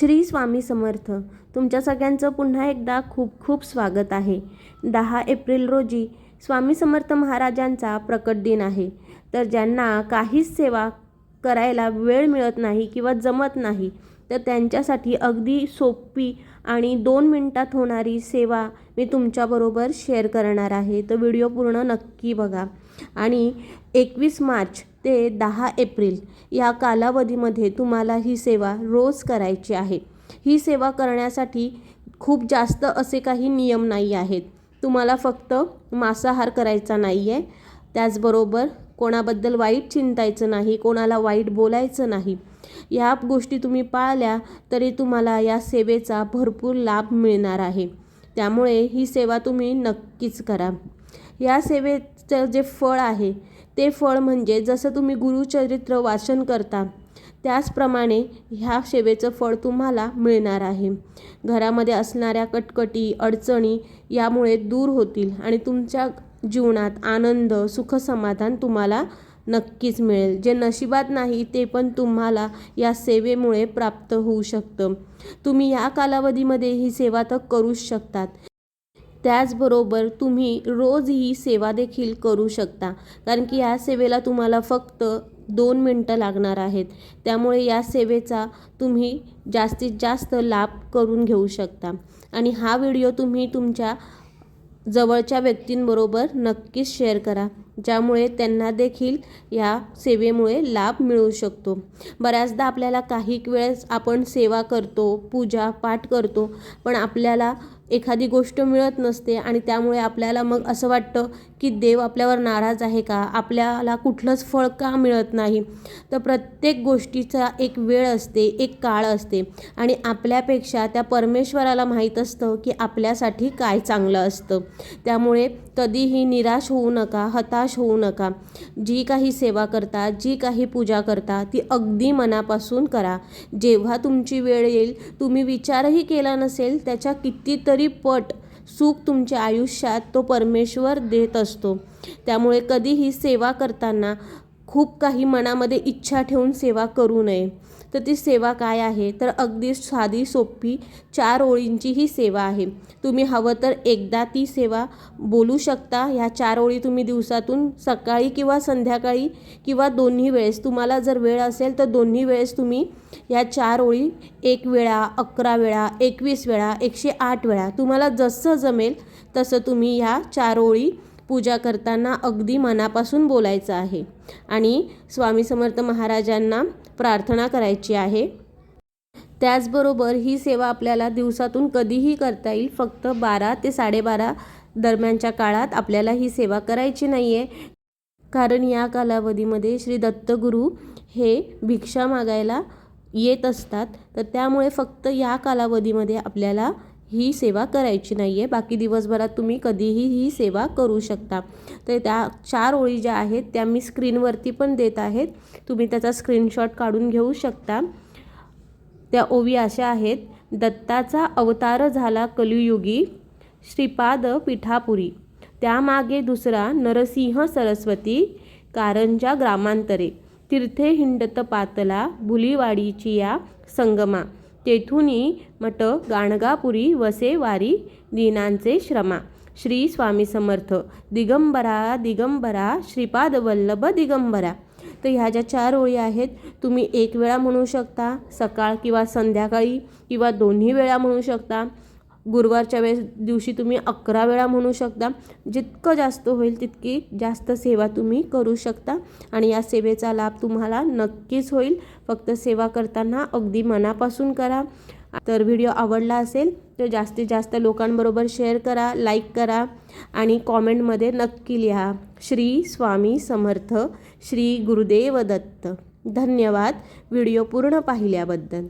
श्री स्वामी समर्थ. तुमच्या सगळ्यांचं पुन्हा एकदा खूप खूप स्वागत आहे. दहा एप्रिल रोजी स्वामी समर्थ महाराजांचा प्रकट दिन आहे. तर ज्यांना काहीच सेवा करायला वेळ मिळत नाही किंवा जमत नाही तर त्यांच्यासाठी अगदी सोपी आणि दोन मिनटात होणारी सेवा मी तुमच्याबरोबर शेअर करणार आहे. तर व्हिडिओ पूर्ण नक्की बघा. आणि एकवीस मार्च ते दहा एप्रिल या कालावधीमध्ये तुम्हाला ही सेवा रोज करायची आहे. ही सेवा करण्यासाठी खूप जास्त असे काही नियम नाही आहेत. तुम्हाला फक्त मांसाहार करायचा नाही आहे त्याचबरोबर कोणाबद्दल वाईट चिंतायचं नाही कोणाला वाईट बोलायचं नाही. या गोष्टी तुम्ही पाळल्या तरी तुम्हाला या सेवेचा भरपूर लाभ मिळणार आहे. त्यामुळे ही सेवा तुम्ही नक्कीच करा. या सेवेचं जे फळ आहे ते फळ म्हणजे जसं तुम्ही गुरुचरित्र वाचन करता त्याचप्रमाणे ह्या सेवेचं फळ तुम्हाला मिळणार आहे. घरामध्ये असणाऱ्या कटकटी अडचणी यामुळे दूर होतील आणि तुमच्या जीवनात आनंद सुखसमाधान तुम्हाला नक्कीच मिळेल. जे नशिबात नाही ते पण तुम्हाला या सेवेमुळे प्राप्त होऊ शकतं. तुम्ही या कालावधीमध्ये ही सेवा तर करूच शकतात. त्याचबरोबर तुम्ही रोज ही सेवा देखील करू शकता. कारण की या सेवेला तुम्हाला फक्त दोन मिनटं लागणार आहेत. त्यामुळे या सेवेचा तुम्ही जास्तीत जास्त लाभ करून घेऊ शकता. आणि हा व्हिडिओ तुम्ही तुमच्या जवळच्या व्यक्तींबरोबर नक्कीच शेअर करा. ज्यामुळे त्यांना देखील या सेवेमुळे लाभ मिळू शकतो. बऱ्याचदा आपल्याला काही वेळेस आपण सेवा करतो पूजा पाठ करतो पण आपल्याला एखादी गोष्ट मिळत नसते आणि त्यामुळे आपल्याला मग असं वाटतं की देव आपल्यावर नाराज आहे का? आपल्याला कुठलंच फळ का मिळत नाही? तर प्रत्येक गोष्टीचा एक वेळ असते एक काळ असते आणि आपल्यापेक्षा त्या परमेश्वराला माहीत असतं की आपल्यासाठी काय चांगलं असतं. त्यामुळे कधीही निराश होऊ नका हताश होऊ नका. जी काही सेवा करता जी काही पूजा करता ती अगदी मनापासून करा. जेव्हा तुमची वेळ येईल तुम्ही विचारही केला नसेल त्याच्या कितीतरी पट सुख तुमच्या आयुष्यात तो परमेश्वर देत असतो. त्यामुळे कधीही सेवा करताना खूप काही मनामध्ये इच्छा ठेवून सेवा करू नये. तर ती सेवा काय आहे? तर अगदी साधी सोपी चार ओळींची ही सेवा आहे. तुम्ही हवं तर एकदा ती सेवा बोलू शकता. ह्या चार ओळी तुम्ही दिवसातून सकाळी किंवा संध्याकाळी किंवा दोन्ही वेळेस. तुम्हाला जर वेळ असेल तर दोन्ही वेळेस तुम्ही या चार ओळी एक वेळा अकरा वेळा एकवीस वेळा एकशे आठ वेळा तुम्हाला जसं जमेल तसं तुम्ही ह्या चार ओळी पूजा करताना अगदी मनापासून बोलायचं आहे आणि स्वामी समर्थ महाराजांना प्रार्थना करायची आहे. त्याचबरोबर ही सेवा आपल्याला दिवसातून कधीही करता येईल. फक्त बारा ते साडेबारा दरम्यानच्या काळात आपल्याला ही सेवा करायची नाही आहे कारण या कालावधीमध्ये श्री दत्तगुरू हे भिक्षा मागायला येत असतात. तर त्यामुळे फक्त या कालावधीमध्ये आपल्याला ही सेवा करायची नाही आहे बाकी दिवसभरात तुम्ही कधीही ही सेवा करू शकता. तर त्या चार ओळी ज्या आहेत त्या मी स्क्रीनवरती पण देत आहेत. तुम्ही त्याचा स्क्रीनशॉट काढून घेऊ शकता. त्या ओवी अशा आहेत. दत्ताचा अवतार झाला कलियुगी श्रीपाद पिठापुरी. त्यामागे दुसरा नरसिंह सरस्वती कारंजा ग्रामांतरे. तीर्थे हिंडत पातला भुलीवाडीची या संगमा. तेथुनी मट गाणगापुरी वसे वारी दीनांचे श्रमा. श्री स्वामी समर्थ. दिगंबरा दिगंबरा श्रीपाद वल्लभ दिगंबरा. तर ह्या ज्या चार ओळी आहेत तुम्ही एक वेळा म्हणू शकता सकाळ किंवा संध्याकाळी किंवा दोन्ही वेळा म्हणू शकता. गुरुवारच्या वेळेस दिवशी तुम्ही अकरा वेळा म्हणू शकता. जितकं जास्त होईल तितकी जास्त सेवा तुम्ही करू शकता. आणि या सेवेचा लाभ तुम्हाला नक्कीच होईल. फक्त सेवा करताना अगदी मनापासून करा. तर व्हिडिओ आवडला असेल तर जास्तीत जास्त लोकांबरोबर शेअर करा लाईक करा आणि कॉमेंटमध्ये नक्की लिहा. श्री स्वामी समर्थ श्री गुरुदेव दत्त. धन्यवाद. व्हिडिओ पूर्ण पाहिल्याबद्दल.